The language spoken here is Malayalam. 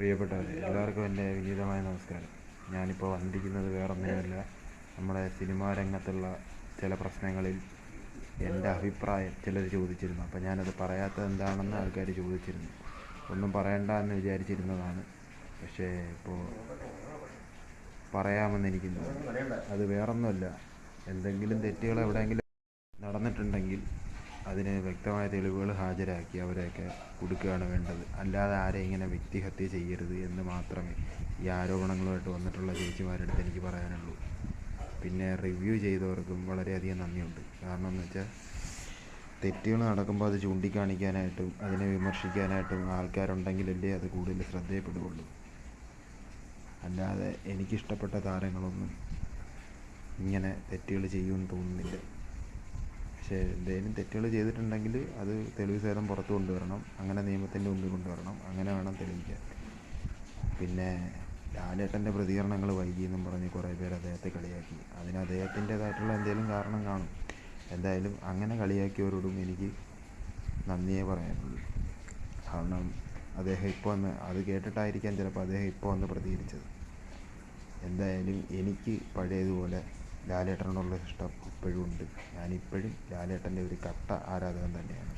പ്രിയപ്പെട്ടവരെ എല്ലാവർക്കും എന്റെ വിനീതമായ നമസ്കാരം. ഞാനിപ്പോൾ വന്നിരിക്കുന്നത് വേറൊന്നുമല്ല നമ്മുടെ സിനിമാ രംഗത്തുള്ള ചില പ്രശ്നങ്ങളിൽ എന്റെ അഭിപ്രായം ചിലർ ചോദിച്ചിരുന്നു. അപ്പോൾ ഞാനത് പറയാത്തത് എന്താണെന്ന് ആൾക്കാർ ചോദിച്ചിരുന്നു. ഒന്നും പറയണ്ട എന്ന് വിചാരിച്ചിരുന്നതാണ്. പക്ഷേ ഇപ്പോൾ പറയാമെന്ന് എനിക്ക് അത് വേറൊന്നുമല്ല. എന്തെങ്കിലും തെറ്റുകൾ എവിടെയെങ്കിലും നടന്നിട്ടുണ്ടെങ്കിൽ അതിന് വ്യക്തമായ തെളിവുകൾ ഹാജരാക്കി അവരെയൊക്കെ കൊടുക്കുകയാണ് വേണ്ടത്. അല്ലാതെ ആരെയും ഇങ്ങനെ വ്യക്തിഹത്യ ചെയ്യരുത് എന്ന് മാത്രമേ ഈ ആരോപണങ്ങളുമായിട്ട് വന്നിട്ടുള്ള ചേച്ചിമാരുടെ അടുത്ത് എനിക്ക് പറയാനുള്ളൂ. പിന്നെ റിവ്യൂ ചെയ്തവർക്കും വളരെയധികം നന്ദിയുണ്ട്. കാരണം എന്ന് വെച്ചാൽ തെറ്റുകൾ നടക്കുമ്പോൾ അത് ചൂണ്ടിക്കാണിക്കാനായിട്ടും അതിനെ വിമർശിക്കാനായിട്ടും ആൾക്കാരുണ്ടെങ്കിലല്ലേ അത് കൂടുതൽ ശ്രദ്ധയപ്പെടുകയുള്ളൂ. അല്ലാതെ എനിക്കിഷ്ടപ്പെട്ട താരങ്ങളൊന്നും ഇങ്ങനെ തെറ്റുകൾ ചെയ്യുമെന്ന് തോന്നുന്നില്ല. പക്ഷേ എന്തെങ്കിലും തെറ്റുകൾ ചെയ്തിട്ടുണ്ടെങ്കിൽ അത് തെളിവ് സഹിതം പുറത്ത് കൊണ്ടുവരണം. അങ്ങനെ നിയമത്തിന്റെ മുമ്പിൽ കൊണ്ടുവരണം. അങ്ങനെ വേണം തെളിയിക്കാൻ. പിന്നെ ലാലേട്ടന്റെ പ്രതികരണങ്ങൾ വൈകി എന്നും പറഞ്ഞ് കുറേ പേർ അദ്ദേഹത്തെ കളിയാക്കി. അതിന് അദ്ദേഹത്തിന്റേതായിട്ടുള്ള എന്തെങ്കിലും കാരണം കാണും. എന്തായാലും അങ്ങനെ കളിയാക്കിയവരോടും എനിക്ക് നന്ദിയേ പറയാനുള്ളൂ. കാരണം അദ്ദേഹം ഇപ്പോൾ വന്ന് അത് കേട്ടിട്ടായിരിക്കാം ചിലപ്പോൾ അദ്ദേഹം ഇപ്പോൾ വന്ന് പ്രതികരിച്ചത്. എന്തായാലും എനിക്ക് പഴയതുപോലെ ലാലേട്ടനോടുള്ള ഇഷ്ടം ഇപ്പോഴും ഉണ്ട്. ഞാനിപ്പോഴും ലാലേട്ടന്റെ ഒരു കട്ട ആരാധകൻ തന്നെയാണ്.